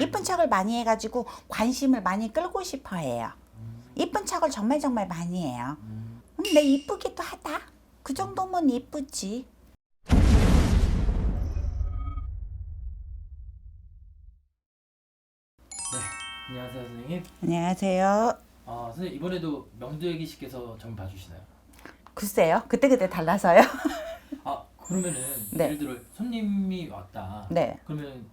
이쁜 척을 많이 해가지고 관심을 많이 끌고 싶어 해요. 이쁜 척을 정말 정말 많이 해요. 음, 내 이쁘기도 하다. 그 정도면 이쁘지. 네, 안녕하세요 선생님. 안녕하세요. 아 선생님 이번에도 명두애기 씨께서 점 봐주시나요? 글쎄요. 그때그때 달라서요. 아 그러면은 네. 예를 들어 손님이 왔다. 네. 그러면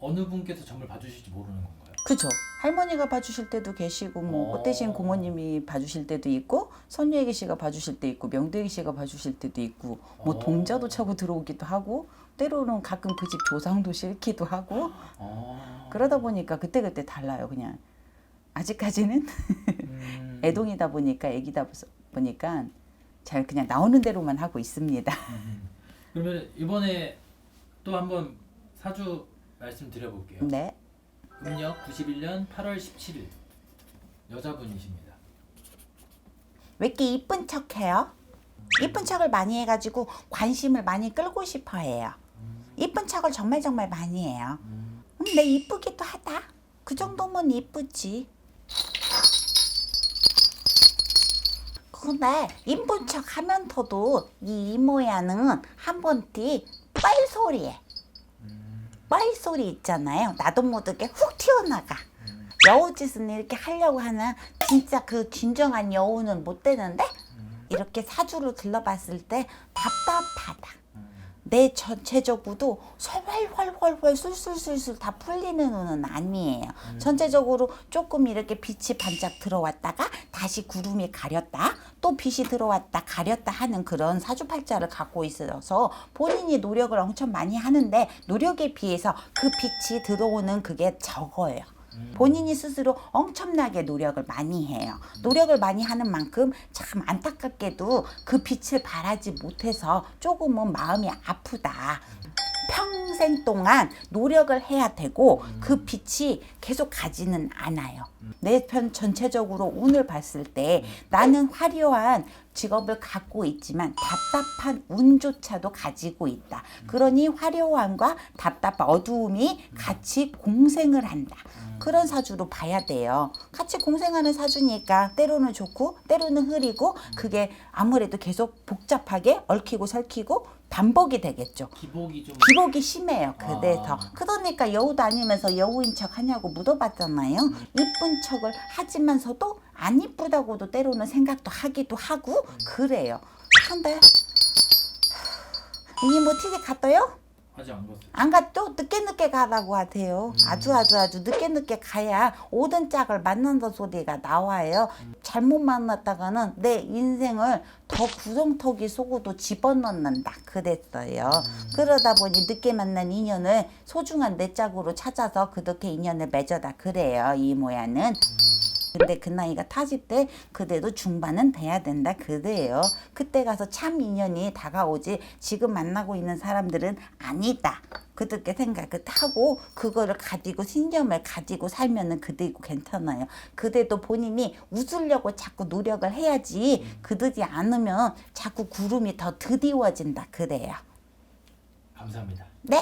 어느 분께서 점을 봐주실지 모르는 건가요? 그죠. 할머니가 봐주실 때도 계시고 뭐 어. 꽃대신 고모님이 봐주실 때도 있고 선유애기 씨가 봐주실 때 있고 명두애기 씨가 봐주실 때도 있고 뭐 어. 동자도 차고 들어오기도 하고 때로는 가끔 그 집 조상도 싫기도 하고 아 그러다 보니까 그때그때 달라요 그냥 아직까지는 음, 애동이다 보니까 애기다 보니까 잘 그냥 나오는 대로만 하고 있습니다. 음. 그러면 이번에 또 한번 사주 말씀드려볼게요. 네. 음력 91년 8월 17일 여자분이십니다. 왜 이렇게 이쁜 척해요? 이쁜 척을 많이 해가지고 관심을 많이 끌고 싶어 해요. 이쁜 척을 정말 정말 많이 해요. 음, 음, 내 이쁘기도 하다. 그 정도면 이쁘지. 근데 이쁜 척 하면서도 이 이모야는 한 번뒤 뻘소리 에 뻘소리 있잖아요. 나도 모르게 훅 튀어나가. 여우짓은 이렇게 하려고 하는 진짜 그 진정한 여우는 못 되는데 이렇게 사주를 들러봤을 때 답답하다. 내 전체적으로도 훨훨훨훨 술술술술 다 풀리는 운은 아니에요. 전체적으로 조금 이렇게 빛이 반짝 들어왔다가 다시 구름이 가렸다 또 빛이 들어왔다 가렸다 하는 그런 사주팔자를 갖고 있어서 본인이 노력을 엄청 많이 하는데 노력에 비해서 그 빛이 들어오는 그게 적어요. 본인이 스스로 엄청나게 노력을 많이 해요. 노력을 많이 하는 만큼 참 안타깝게도 그 빛을 발하지 못해서 조금은 마음이 아프다. 평생 동안 노력을 해야 되고 그 빛이 계속 가지는 않아요. 내 편 전체적으로 운을 봤을 때 나는 화려한 직업을 갖고 있지만 답답한 운조차도 가지고 있다. 그러니 화려함과 답답한 어두움이 같이 공생을 한다. 그런 사주로 봐야 돼요. 같이 공생하는 사주니까 때로는 좋고 때로는 흐리고 그게 아무래도 계속 복잡하게 얽히고 설키고 반복이 되겠죠. 기복이 좀 기복이 심해요. 그래서 아. 그러니까 여우 다니면서 여우인 척 하냐고 물어봤잖아요. 이쁜 척을 하지만서도 안 이쁘다고도 때로는 생각도 하기도 하고 그래요. 근데 뭐 티켓 갔어요? 아직 안 갔어요. 안 갔죠? 늦게 늦게 가라고 하세요. 아주 아주 아주 늦게 늦게 가야 오든 짝을 만난다 소리가 나와요. 잘못 만났다가는 내 인생을 더 구렁텅이 속으로 집어넣는다. 그랬어요. 그러다 보니 늦게 만난 인연을 소중한 내 짝으로 찾아서 그렇게 인연을 맺어다 그래요. 이 모양은. 근데 그 나이가 타집 때 그래도 중반은 돼야 된다 그래요. 그때 가서 참 인연이 다가오지 지금 만나고 있는 사람들은 아니다. 그렇게 생각을 하고 그거를 가지고 신념을 가지고 살면은 그대고 괜찮아요. 그래도 본인이 웃으려고 자꾸 노력을 해야지 그러지 않으면 자꾸 구름이 더 드리워진다 그래요. 감사합니다. 네?